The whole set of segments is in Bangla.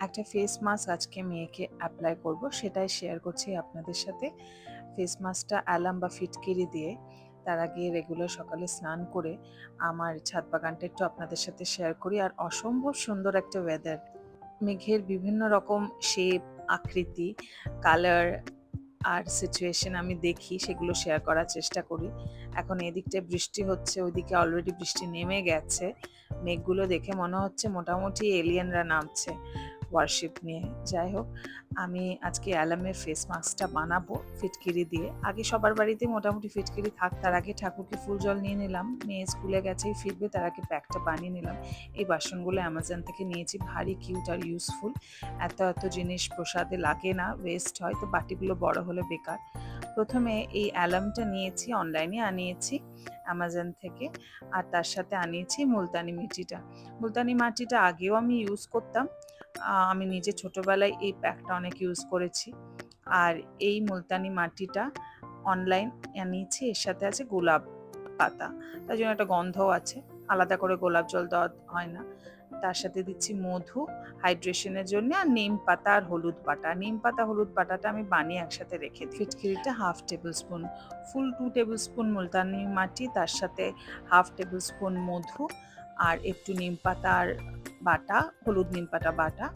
একটা ফেস মাস্ক আজকে মেয়েকে অ্যাপ্লাই করব, সেটাই শেয়ার করছি আপনাদের সাথে। ফেস মাস্কটা অ্যালাম বা ফিটকিরি দিয়ে তার আগে রেগুলার সকালে স্নান করে আমার ছাদ বাগানটা একটু আপনাদের সাথে শেয়ার করি। আর অসম্ভব সুন্দর একটা ওয়েদার মেঘের বিভিন্ন রকম শেপ আকৃতি কালার আর সিচুয়েশন আমি দেখি, সেগুলো শেয়ার করার চেষ্টা করি। এখন এদিকটায় বৃষ্টি হচ্ছে, ওইদিকে অলরেডি বৃষ্টি নেমে গেছে। মেঘগুলো দেখে মনে হচ্ছে মোটামুটি এলিয়েনরা নামছে। ওয়ারশিপ নিয়ে। যাই হোক, আমি আজকে অ্যালামের ফেস মাস্কটা বানাবো ফিটকিরি দিয়ে। আগে সবার বাড়িতে মোটামুটি ফিটকিরি থাক, তার আগে ঠাকুরকে ফুল জল নিয়ে নিলাম। মেয়ে স্কুলে গেছেই ফিরবে, তার আগে প্যাকটা বানিয়ে নিলাম। এই বাসনগুলো অ্যামাজন থেকে নিয়েছি, ভারী কিউট আর ইউজফুল এত এত জিনিস প্রসাদে লাগে না ওয়েস্ট হয়, তো বাটিগুলো বড় হলে বেকার। প্রথমে এই অ্যালামটা নিয়েছি অনলাইনে আনিয়েছি অ্যামাজন থেকে। আর তার সাথে আনিয়েছি মুলতানি মিটিটা। মুলতানি মাটিটা আগেও আমি ইউজ করতাম। আমি নিজে ছোটবেলায় এই প্যাকটা অনেক ইউজ করেছি। আর এই মুলতানি মাটিটা অনলাইন আনিয়েছি এর সাথে আছে গোলাপ পাতা। তার জন্য একটা গন্ধও আছে, আলাদা করে গোলাপ জল দেওয়া হয় না। তার সাথে দিচ্ছি মধু হাইড্রেশনের জন্য, আর নিম পাতা আর হলুদ বাটা। নিম পাতা, হলুদ বাটাটা আমি বানিয়ে একসাথে রেখে দিই। ফিটকিরিটা half tablespoon full two tablespoon Multani মাটি, তার সাথে হাফ টেবিল স্পুন মধু, আর একটু নিম পাতার বাটা, হলুদ নিম পাতা বাটা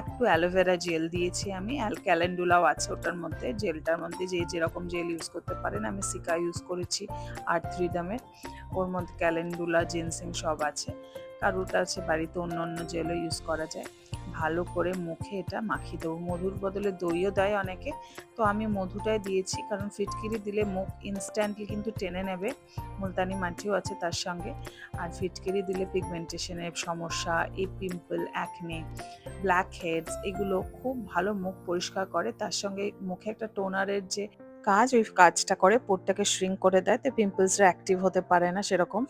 একটু অ্যালোভেরা জেল দিয়েছি আমি ক্যালেন্ডুলাও আছে ওটার মধ্যে জেলটার মধ্যে যে যেরকম জেল ইউজ করতে পারেন, আমি সিকা ইউজ করেছি আর থ্রি দামের, ওর মধ্যে ক্যালেন্ডুলা জিনসিং সব আছে। কারোরটা আছে, বাড়িতে অন্য অন্য জেলও ইউজ করা যায়। ভালো করে মুখে এটা মাখিয়ে দেবো। মধুর বদলে দইও দেয় অনেকে। তো আমি মধুটাই দিয়েছি, কারণ ফিটকিরি দিলে মুখ ইনস্ট্যান্টলি কিন্তু টেনে নেবে। মুলতানি মাটিও আছে তার সঙ্গে। আর ফিটকিরি দিলে পিগমেন্টেশনের সমস্যা, এই পিম্পল অ্যাকনে ব্ল্যাক হেডস এগুলো খুব ভালো মুখ পরিষ্কার করে। তার সঙ্গে মুখে একটা টোনারের যে কাজ, ওই কাজটা করে, পোরটাকে শ্রিঙ্ক করে দেয়। তো পিম্পলসরা অ্যাক্টিভ হতে পারে না সেরকম।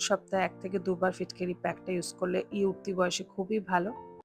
সপ্তাহে এক থেকে দুবার ফিটকিরি প্যাকটা ইউজ করলে ই উঠতি বয়সে খুবই ভালো।